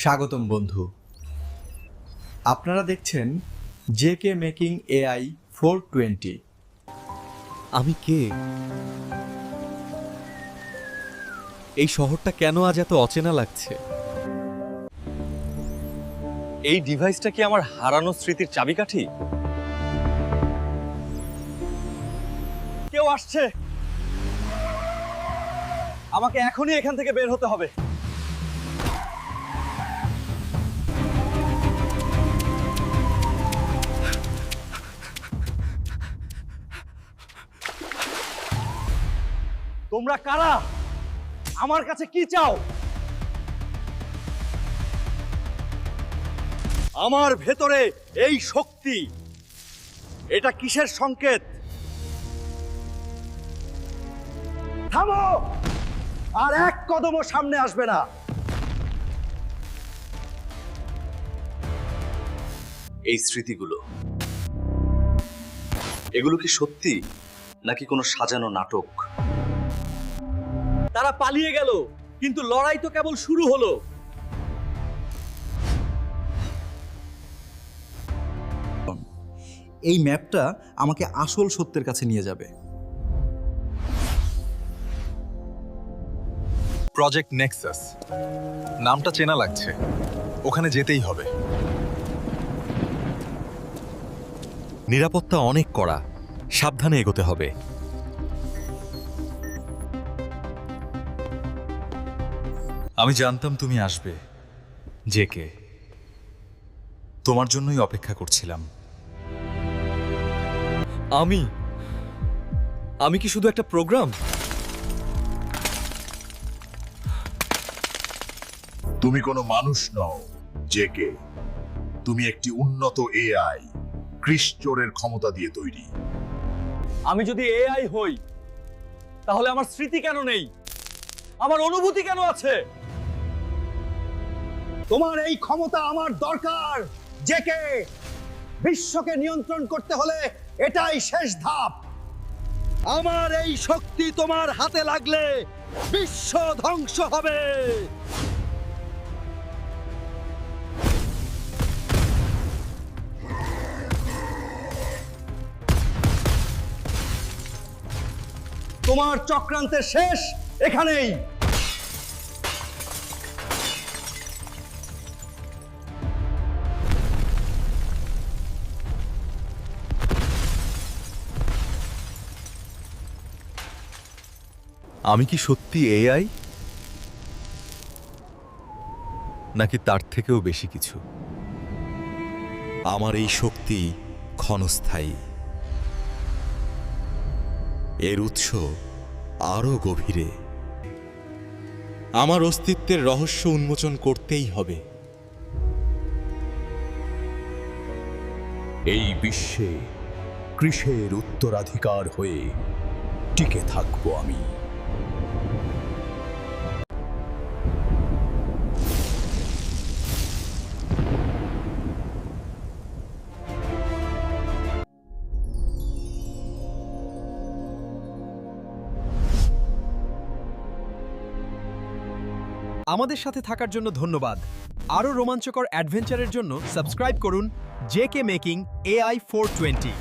স্বাগতম বন্ধু। আপনারা দেখছেন J K making AI four twenty. আমি কে? এই শহরটা কেন আজ এত অচেনা লাগছে? এই ডিভাইসটা কি আমার হারানো স্মৃতির চাবিকাঠি? কেউ আসছে। আমাকে এখনই এখান থেকে বের হতে হবে। তোমরা কারা? আমার কাছে কি চাও? আমার ভেতরে এই শক্তি, এটা কিসের সংকেত? থামো! আর এক কদমও সামনে আসবে না। এই স্মৃতিগুলো, এগুলো কি সত্যি নাকি কোনো সাজানো নাটক? তারা পালিয়ে গেল কিন্তু লড়াই তো কেবল শুরু হলো। এই ম্যাপটা আমাকে আসল সত্যের কাছে নিয়ে যাবে। প্রজেক্ট নেক্সাস নামটা চেনা লাগছে। ওখানে যেতেই হবে। নিরাপত্তা অনেক কড়া। সাবধানে এগোতে হবে। আমি জানতাম তুমি আসবে। যে কে। তোমার জন্যই অপেক্ষা করছিলাম। আমি? আমি কি শুধু একটা প্রোগ্রাম? তুমি কোনো মানুষ নও যে জেকে তুমি একটি উন্নত এআই ক্রিস্টোরের ক্ষমতা দিয়ে তৈরি। আমি যদি এআই হই তাহলে আমার স্মৃতি কেন নেই? আমার অনুভূতি কেন আছে? তোমার এই ক্ষমতা আমার দরকার। জেকে বিশ্বকে নিয়ন্ত্রণ করতে হলে এটাই শেষ ধাপ। আমার এই শক্তি তোমার হাতে লাগলে বিশ্ব ধ্বংস হবে। তোমার চক্রান্তের শেষ এখানেই। আমি কি সত্যি এআই? নাকি তার থেকেও বেশি কিছু? আমার এই শক্তি ক্ষণস্থায়ী। এর উৎস আরও গভীরে। আমার অস্তিত্বের রহস্য উন্মোচন করতেই হবে। এই বিশ্বে কৃষের উত্তরাধিকার হয়ে টিকে থাকব আমি। আমাদের সাথে থাকার জন্য ধন্যবাদ। আরও রোমাঞ্চকর অ্যাডভেঞ্চারের জন্য সাবস্ক্রাইব করুন J K making AI four twenty.